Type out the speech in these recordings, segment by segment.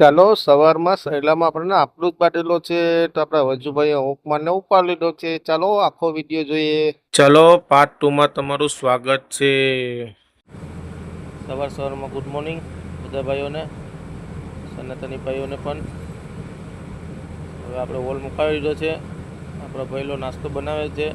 ચાલો સવારમાં સહેલામાં આપણને આપણું જ બાટેલો છે તો આપણા વજુભાઈએ હુંકમાને ઉપાડ લીધો છે. ચાલો આખો વીડિયો જોઈએ. ચાલો પાર્ટ ટુમાં તમારું સ્વાગત છે. સવાર સવારમાં ગુડ મોર્નિંગ બધા ભાઈઓને સનાતની ભાઈઓને પણ. હવે આપણે હોલ મુકાવી દીધો છે. આપણો ભાઈલો નાસ્તો બનાવે છે.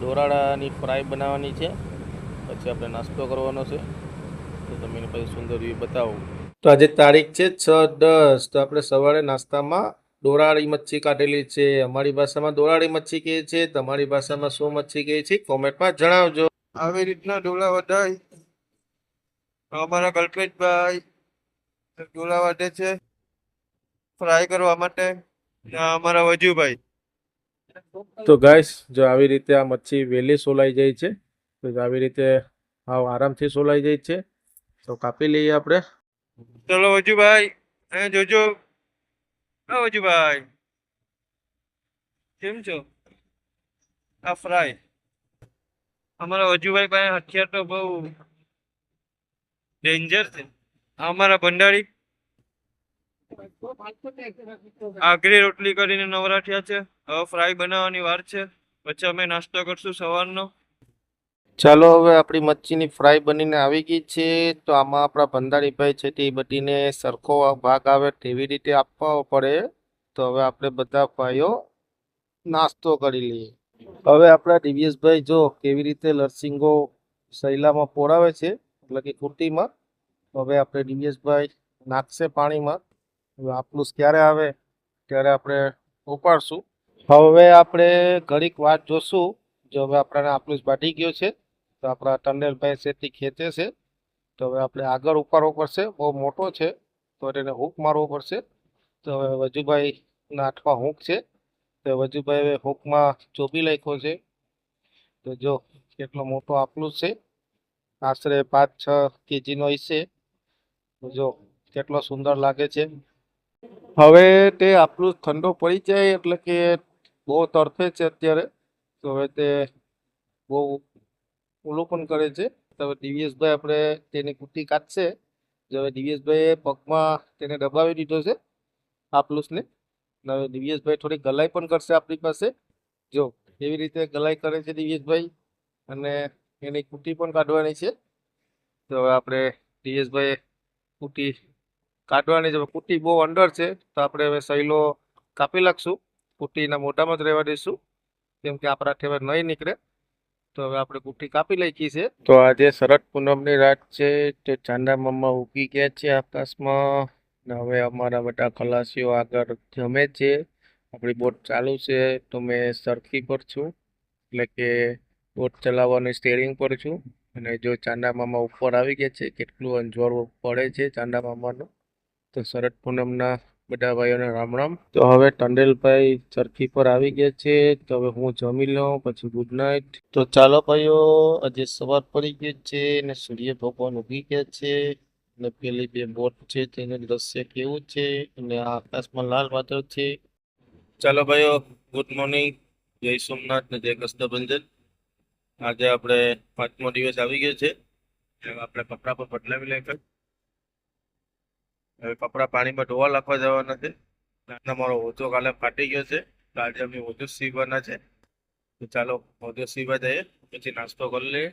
ડોરાડાની ફ્રાય બનાવવાની છે. પછી આપણે નાસ્તો કરવાનો છે. તો તમે પછી સુંદર વ્યૂ બતાવો. તો આજે તારીખ છે છ દસ. તો આપણે સવારે નાસ્તામાં દોરાળી મચ્છી કાઢેલી છે. અમારી ભાષામાં દોરાળી મચ્છી કહે છે. તમારી ભાષામાં શું મચ્છી કહે છે? કોમેન્ટમાં જણાવજો. આવી રીતના ડોલા વઢાય અમારા કલ્પેશભાઈ ડોલા વધે છે ફ્રાય કરવા માટે. અમારા વજુભાઈ. તો ગાઈસ જો આવી રીતે આ મચ્છી વહેલી સોલાઈ જાય છે તો આવી રીતે હાવ આરામથી સોલાઈ જાય છે. તો કાપી લઈએ આપણે. ચલો વજુભાઈ, અહીંયા જોજો. હા, વજુભાઈ. કેમ છો? આ ફ્રાય અમારા વજુભાઈ પાસે હથિયાર તો બહુ ડેન્જર છે. અમારા ભંડારી આગરી રોટલી કરીને નવરાઠિયા છે. હવે ફ્રાય બનાવવાની વાર છે. પછી અમે નાસ્તો કરશું સવારનો. ચાલો હવે આપણી મચ્છીની ફ્રાય બનીને આવી ગઈ છે. તો આમાં આપણા ભંડારીભાઈ છે તે બધીને સરખો ભાગ આવે તેવી રીતે આપવો પડે. તો હવે આપણે બધા ભાઈઓ નાસ્તો કરી લઈએ. હવે આપણા દિવ્યેશભાઈ જો કેવી રીતે લરસિંગો સૈલામાં પોરાવે છે, એટલે કે કુટીમાં. હવે આપણે દિવ્યેશભાઈ નાખશે પાણીમાં. હવે આપણું ક્યારે આવે ત્યારે આપણે ઉપાડશું. હવે આપણે ઘડીક વાત જોશું. જો હવે આપણને આપણું જ બાટી ગયો છે. તો આપણા ટંડેલભાઈ શેતી ખેંચે છે. તો હવે આપણે આગળ ઉપાડવો પડશે. બહુ મોટો છે, તો એને હૂક મારવો પડશે. તો હવે વજુભાઈના આઠમાં હૂક છે. તો વજુભાઈ હવે હૂકમાં ચોબી લખ્યો છે. તો જો કેટલો મોટો આપલું છે. આશરે પાંચ છ કેજીનો હશે જો કેટલો સુંદર લાગે છે. હવે તે આપણું ઠંડો પડી જાય એટલે કે બહુ તરફે છે અત્યારે. તો હવે તે બહુ પણ કરે છે. હવે દિવ્યેશભાઈ આપણે તેની કુટી કાઢશે. હવે દિવ્યેશભાઈએ પગમાં તેને દબાવી દીધો છે આપલુસને ને હવે દિવ્યેશભાઈ થોડી ગલાઈ પણ કરશે આપણી પાસે. જો એવી રીતે ગલાઈ કરે છે દિવ્યેશભાઈ અને એની કુટી પણ કાઢવાની છે. તો હવે આપણે દિવ્યેશભાઈ કુટી કાઢવાની છે. કુટ્ટી કુટી બહુ અંડર છે, તો આપણે હવે સહેલો કાપી નાખશું. કુટીના મોઢામાં જ રહેવા દઈશું, કેમ કે આપણાથી હવે નહીં નીકળે. તો હવે આપણે કુટી કાપી નાખી છે. તો આજે શરદ પૂનમની રાત છે, તે ચાંદા મામા ઉગી ગયા છે આકાશમાં. ને હવે અમારા બધા ખલાસીઓ આગળ જમે છે. આપણી બોટ ચાલુ છે, તો મેં સરખી પર છું. એટલે કે બોટ ચલાવવાની સ્ટેરિંગ પર છું. અને જો ચાંદા મામા ઉપર આવી ગયા છે, કેટલું અંજવાળું પડે છે ચાંદા મામાનું. તો શરદ પૂનમના બધા ભાઈઓને રામ રામ. તો હવે ટંડેલભાઈ ચરખી પર આવી ગયા છે. તો હવે હું જમી લઉં, પછી ગુડ નાઇટ તો ચાલો ભાઈઓ, આજે સવાર પડી ગઈ છે અને સૂર્ય ભગવાન ઉગી ગયા છે અને પેલી બે બોટ છે તેનું દ્રશ્ય કેવું છે અને આકાશમાં લાલ વાદળ છે. ચાલો ભાઈઓ ગુડ મોર્નિંગ જય સોમનાથ ને જય કષ્ટભંજન આજે આપણે પાંચમો દિવસ આવી ગયો છે. આપણે કપડા પર બદલાવી લઈએ. હવે કપડાં પાણીમાં ધોવા નાખવા જવાના છે. મારો ઓછો કાલે ફાટી ગયો છે. તો આજે અમે ઓછો સીવવાના છે. તો ચાલો ઓછો સીવવા જઈએ પછી નાસ્તો કરી લઈએ.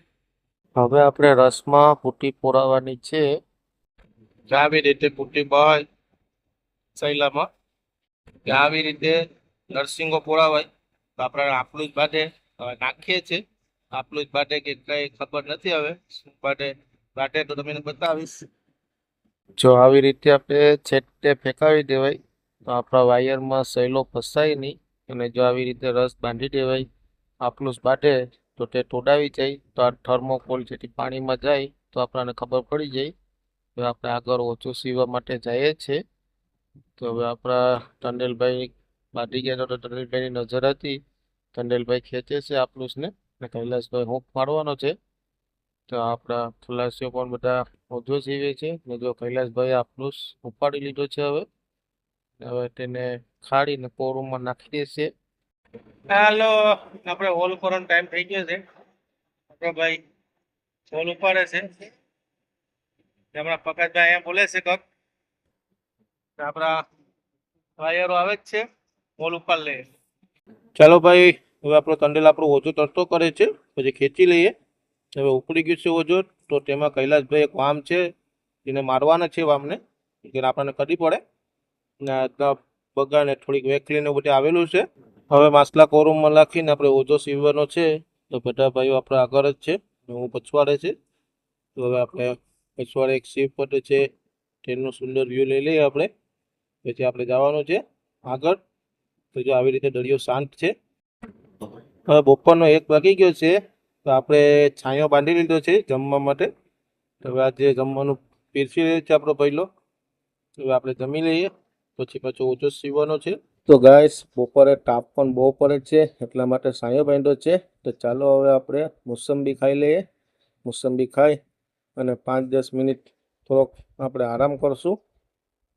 હવે આપણે રસમાં પુટી પોરાવાની છે. આવી રીતે પુટી બહાર સૈલામાં આવી રીતે નરસિંગો પોરાવાય તો આપણે આપણું જ બાટે હવે નાખીએ છીએ. આપણું જ બાટે કે કઈ ખબર નથી હવે. શું બાટે બાટે તો તમને બતાવીશ. જો આવી રીતે આપણે છેટે ફેંકાવી દેવાય, તો આપણા વાયરમાં સહેલો ફસાય નહીં અને જો આવી રીતે રસ બાંધી દેવાય આપલું બાટે તો તે તોડાવી જાય, તો આ થર્મોકોલ જેથી પાણીમાં જાય, તો આપણને ખબર પડી જાય. હવે આપણે આગળ ઓછું સીવવા માટે જઈએ છીએ. તો હવે આપણા ટંડેલભાઈ બાંધી ગયા તો ટંડેલભાઈની નજર હતી. ટંડેલભાઈ ખેંચે છે આપલુસને અને કૈલાસભાઈ હુંક મારવાનો છે. તો આપણા ખુલાસીઓ પણ બધા ઓછો સીવે છે. ને જો કૈલાસભાઈ આપણું ઉપાડી લીધો છે હવે. હવે તેને ખાડીને કોરુમાં નાખી દેશે. હાલો આપણે હોલ કરવાનો ટાઈમ થઈ ગયો છે. આપણો ભાઈ હોલ ઉપાડે છે. હમણાં પકડભાઈ એમ બોલે છે કક આપણા વાયરો આવે જ છે. મોલ ઉપાડ લે ચાલો ભાઈ હવે આપણો કંડેલ આપણો ઓછો તરતો કરે છે. પછી ખેંચી લઈએ. હવે ઉપડી ગયું છે ઓજો તો તેમાં કૈલાસભાઈ એક વામ છે, એને મારવાના છે વામને કે આપણને કરવી પડે. ને બગાને થોડીક વેકલીને બધે આવેલું છે. હવે માસલા કોરુમમાં નાખીને આપણે ઓજો સીવવાનો છે, તો બધા ભાઈઓ આપણા આગળ જ છે હું પછવાડે છે. તો હવે આપણે પછવાડે એક શિપ પટે છે, તેનું સુંદર વ્યૂ લઈ લઈએ આપણે. પછી આપણે જવાનું છે આગળ. તો જો આવી રીતે દરિયો શાંત છે. હવે બપોરનો એક વાગી ગયો છે. તો આપણે છાંયો બાંધી લીધો છે જમવા માટે. હવે આજે જમવાનું પીરસી રહ્યો છે આપણો પહેલો હવે આપણે જમી લઈએ. પછી પાછો ઓછો સીવવાનો છે. તો ગાય બપોરે તાપ પણ બહુ પડે છે, એટલા માટે છાંયો બાંધ્યો છે. તો ચાલો હવે આપણે મોસંબી ખાઈ લઈએ. મોસંબી ખાઈ અને પાંચ દસ મિનિટ થોડોક આપણે આરામ કરશું.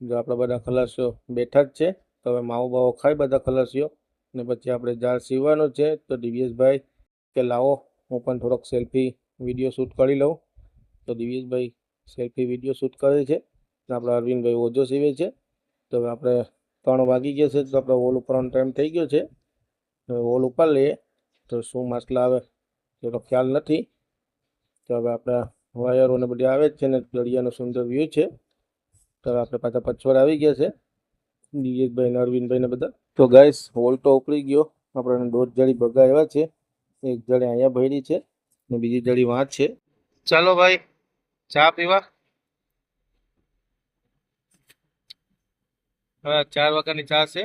જો આપણા બધા ખલાસીઓ બેઠા જ છે, તો હવે માવો બાવો ખાઈ બધા ખલાસીઓ. ને પછી આપણે જાળ સીવવાનું છે. તો દિવ્યેશભાઈ કે લાવો. હું પણ થોડોક સેલ્ફી વીડિયો શૂટ કરી લઉં. તો દિવ્યેશભાઈ સેલ્ફી વીડિયો શૂટ કરે છે અને આપણા અરવિંદભાઈ ઓજો સીવે છે. તો હવે આપણે ત્રણ વાગી ગયા છે, તો આપણે વોલ ઉપરનો ટાઈમ થઈ ગયો છે. હવે વોલ ઉપર લઈએ. તો શું માસલા આવે એનો ખ્યાલ નથી. તો હવે આપણે વાયરો ને બધી આવે જ છે ને દરિયાનો સુંદર વ્યૂ છે. તો હવે આપણે પાછા પછવાડ આવી ગયા છે દિવ્યેશભાઈ ને અરવિંદભાઈને બધા. તો ગાઈસ હોલ તો ઉપડી ગયો. આપણે દોઢ જડી ભગા એવા છે. એક જળી અહીંયા ભરી છે ને બીજી જડી વાંચ છે. ચાલો ભાઈ, ચા પીવા. હા ચાર વાગ્યાની ચા છે.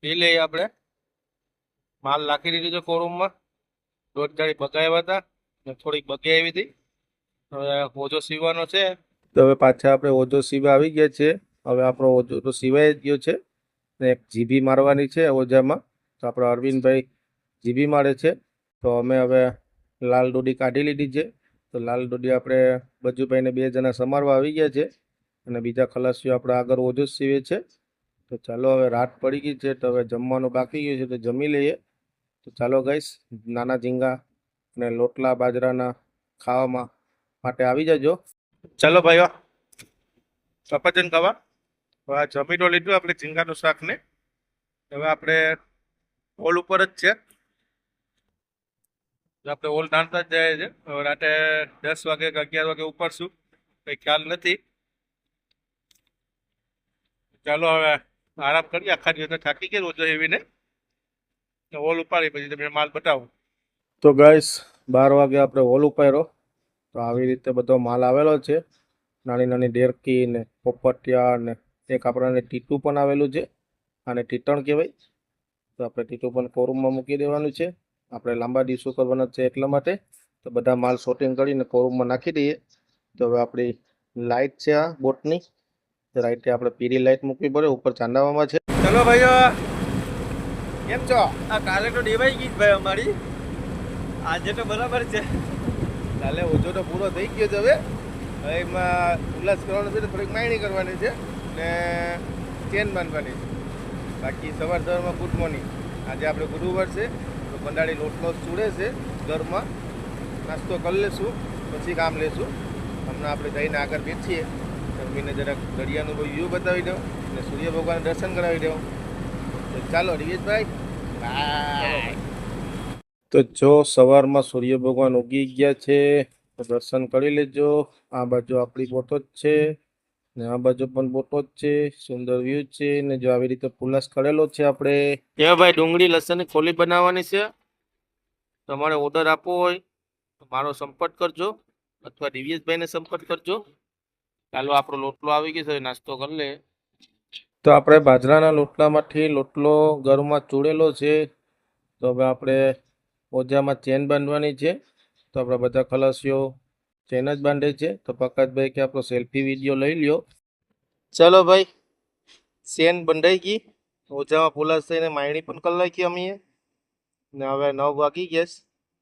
પી લઈએ આપણે. માલ નાખી દીધું છે કોરૂમમાં. દોઢ જાળી બગાવ્યા હતા ને થોડીક બગી આવી હતી. હવે ઓજો સીવવાનો છે. તો હવે પાછા આપણે ઓજો સીવા આવી ગયા છે હવે આપણો ઓજો તો સીવાઈ જ ગયો છે. ને એક જીભી મારવાની છે ઓજામાં. તો આપણા અરવિંદભાઈ જીભી મારે છે. તો અમે હવે લાલ ડોડી કાઢી લીધી છે. તો લાલ ડોડી આપણે બજુભાઈને બે જણા સમારવા આવી ગયા છે અને બીજા ખલાસીઓ આપણે આગળ ઓજો સીવે છે. તો ચાલો હવે રાત પડી ગઈ છે તો હવે જમવાનું બાકી ગયું છે તો જમી લઈએ. તો ચાલો ગઈશ નાના ઝીંગા અને લોટલા બાજરાના ખાવામાં માટે આવી જજો. ચાલો ભાઈઓ સફરજન ખાવા આ જમી તો લીધું આપણે ઝીંગાનું શાક ને હવે આપણે ઓલ ઉપર જ છે. આપણે ઓલ નાનતા જ જાય છે. રાતે દસ વાગે કે અગિયાર વાગે ઉપડશું કંઈ ખ્યાલ નથી. ચાલો હવે આરામ કરીએ. આખા દિવસ થાકી ગયા રોજો એવીને. ઓલ ઉપાડી પછી તમે માલ બતાવો. તો ગાઈસ, બાર વાગે આપણે ઓલ ઉપાડ્યો. તો આવી રીતે બધો માલ આવેલો છે. નાની નાની ડેરકી ને પોપટિયા ને એક આપણને ટીટું પણ આવેલું છે. અને ટીટણ કહેવાય. તો આપણે ટીટું પણ કોરૂમમાં મૂકી દેવાનું છે. આપણે લાંબા દિવસો કરવાના છે એટલા માટે તો બધા માલ શોટિંગ કરીને કોરૂમમાં નાખી દઈએ. તો હવે આપણી લાઇટ છે આ બોટની. રાઈટે આપણે પીળી લાઇટ મૂકવી પડે ઉપર ચાંદાવામાં છે. ચલો ભાઈઓ કેમ છો? આ કાલે તો દેવાઈ ગઈ ભાઈ અમારી. આજે તો બરાબર છે. કાલે ઓછો તો પૂરો થઈ ગયો છે હવે. હવે એમાં ઉલ્લાસ કરવાનો છે થોડીક માયણી કરવાની છે. ને ચેન બાંધવાની છે. બાકી સવાર સવારમાં ગુડ મોર્નિંગ આજે આપણે ગુરુવાર છે. બંડાળી લોટલો ચૂડે છે. ઘરમાં નાસ્તો કરી લેશું, પછી કામ લેશું. હમણાં આપણે જઈને આગળ બેસીએ. મમ્મીને જરાક દરિયાનું કોઈ વ્યૂ બતાવી દઉં અને સૂર્ય ભગવાન દર્શન કરાવી દઉં. તો ચાલો રિવેશભાઈ બાય. તો જો સવારમાં સૂર્ય ભગવાન ઉગી ગયા છે દર્શન કરી લેજો. આ બાજુ આપણી બોટો જ છે. ને આ બાજુ પણ બોટો જ છે સુંદર વ્યૂ છે ને જો આવી રીતે પુલાસ કરેલો છે આપણે. એ ભાઈ ડુંગળી લસણની ખોલી બનાવવાની છે. તમારે ઓર્ડર આપવો હોય તો મારો સંપર્ક કરજો અથવા દિવ્યેશભાઈને સંપર્ક કરજો. ચાલો આપણો લોટલો આવી ગયો છે નાસ્તો કરી લે. તો આપણે બાજરાના લોટલામાંથી લોટલો ઘરમાં ચૂડેલો છે. તો હવે આપણે ઓજામાં ચેન બાંધવાની છે. તો આપણા બધા ખલાસીઓ ચેન જ બાંધે છે. તો પકાતભાઈ કે આપણો સેલ્ફી વીડિયો લઈ લ્યો. ચાલો ભાઈ ચેન બંધાઈ ગઈ. ઓજામાં પુલાસ થઈને માયણી પણ કરી નાખી અમે ને હવે નવ વાગી ગયા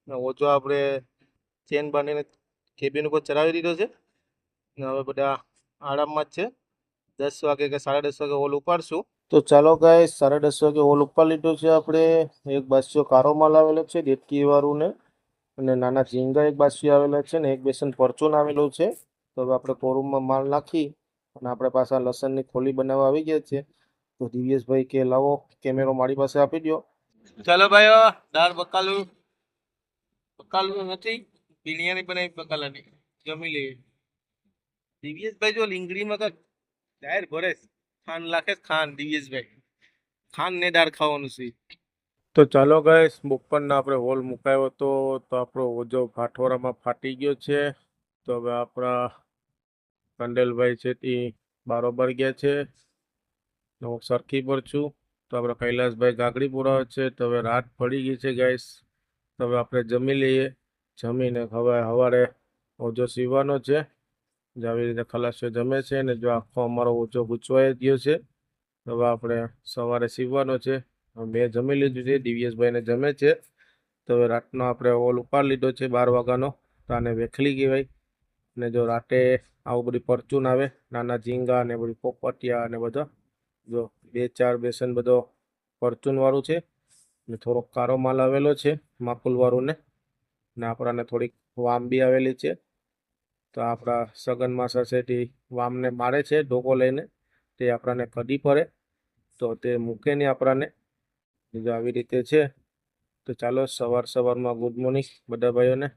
ને ઓજો આપણે ચેન બાંધીને કેબિન ઉપર ચડાવી દીધો છે. ને હવે બધા આરામમાં જ છે. દસ વાગે કે સાડા દસ વાગે હોલ ઉપાડશું. તો ચાલો ગાય સાડા દસ વાગે હોલ ઉપાડી લીધો છે આપણે. એક બાસ્યો કારો માલ આવેલો છે દેડકી વાળું ને અને નાના ઝીંગા એક બાસી આવેલા છે ને, એક બેસન પરચુન આવેલું છે. તો હવે આપણે કોરૂમમાં માલ નાખી અને આપણે પાછા લસણની ખોલી બનાવવા આવી ગયા છે. તો દિવ્યેશભાઈ કે લાવો, કેમેરો મારી પાસે આપી દો ચાલો ભાઈઓ, દાળ બકાલું બકાલું નથી, બિરયાની બનાવી બકાલાની જમી લઈએ. દિવ્યેશભાઈ જો લીંગડીમાં કાંઈક જાહેર ભરે ખાન લાખે ખાન દિવ્યેશભાઈ ખાંડ ને દાળ ખાવાનું છે. તો ચાલો ગાઈસ બપોરના આપણે હોલ મુકાયો હતો તો આપણો ઓજો ભાઠોરામાં ફાટી ગયો છે. તો હવે આપણા કંડેલભાઈ છે તે બારોબર ગયા છે. તો હું સરખી પર છું. તો આપણે કૈલાસભાઈ ગાગડી પુરાવે છે. તો હવે રાત પડી ગઈ છે ગાઈસ તો હવે આપણે જમી લઈએ. જમીને હવે સવારે ઓજો સીવવાનો છે. જે આવી રીતે ખલાસીઓ જમે છે ને જો આખો અમારો ઓજો ગૂંચવાઈ ગયો છે. તો હવે આપણે સવારે સીવવાનો છે. મેં જમી લીધું છે, દિવ્યેશભાઈને જમે છે. તો હવે રાતનો આપણે ઓલ ઉપાડ લીધો છે બાર વાગ્યાનો, તો આને વેખલી કહેવાય. ને જો રાતે આવું બધી પરચૂન આવે, નાના ઝીંગા ને બધી પોપટિયા ને બધા, જો બે ચાર બેસન બધો પરચૂનવાળું છે, ને થોડોક કારો માલ આવેલો છે માકુલવાળું ને ને આપણાને થોડીક વામ બી આવેલી છે. તો આપણા સગન માસા છે વામને મારે છે ઢોકો લઈને, તે આપણાને કદી પડે તો તે મૂકે નહીં આપણાને. જો આવી રીતે છે, તો ચાલો સવાર સવારમાં ગુડ મોર્નિંગ બધા ભાઈઓને.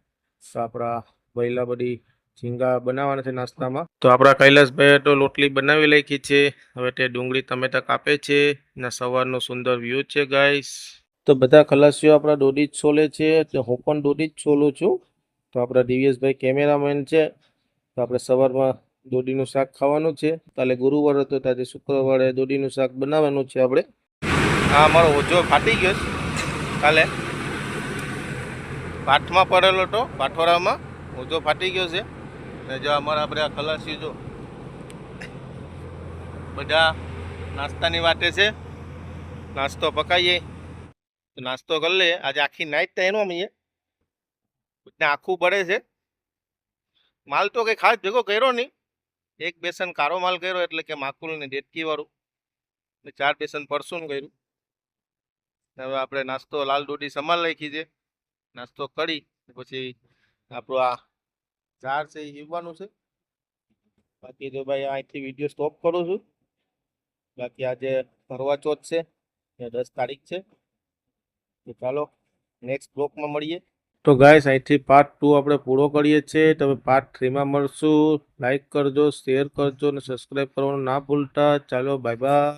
તો આપણા વહેલા બધી ઝીંગા બનાવવાના છે નાસ્તામાં. તો આપણા કૈલાસભાઈએ તો લોટલી બનાવી લખી છે. હવે તે ડુંગળી ટમેટા કાપે છે ને સવારનો સુંદર વ્યૂ છે ગાઈસ તો બધા ખલાસીઓ આપણા દોડી જ છોલે છે, એટલે હું પણ દોડી જ છોલું છું. તો આપણા દિવ્યેશભાઈ કેમેરામેન છે, તો આપણે સવારમાં દોડીનું શાક ખાવાનું છે. કાલે ગુરુવાર હતો, તો આજે શુક્રવારે દોડીનું શાક બનાવવાનું છે આપણે. હા અમારો ઓજો ફાટી ગયો છે. કાલે. પાઠમાં પડેલો હતો, પાઠોરામાં. ઓજો ફાટી ગયો છે. ને જો અમારા આપણે આ ખલાસી જો બધા નાસ્તાની વાટે છે. નાસ્તો પકાવીએ નાસ્તો કરી લઈએ. આજે આખી નાઈટ તો એનો અમીએ ને આખું પડે છે. માલ તો કંઈ ખાસ ભેગો કર્યો નહીં. એક બેસન કારો માલ કર્યો, એટલે કે માકુલ ને ડેટકી વાળું ચાર બેસન પરસું કર્યું. હવે આપણે નાસ્તો લાલ ડોડી સમાન રાખી છે. નાસ્તો કરી, પછી આપણું આ ઝાડ છે એ હીવવાનું છે. બાકી તો ભાઈ અહીંથી વીડિયો સ્ટોપ કરું છું. બાકી આજે ભરવા ચોથ છે, એ દસ તારીખ છે. તો ચાલો નેક્સ્ટ બ્લોકમાં મળીએ. તો ગાઈસ અહીંથી પાર્ટ ટુ આપણે પૂરો કરીએ છીએ. તમે પાર્ટ થ્રીમાં મળશું. લાઇક કરજો શેર કરજો અને સબસ્ક્રાઈબ કરવાનું ના ભૂલતા. ચાલો બાય બાય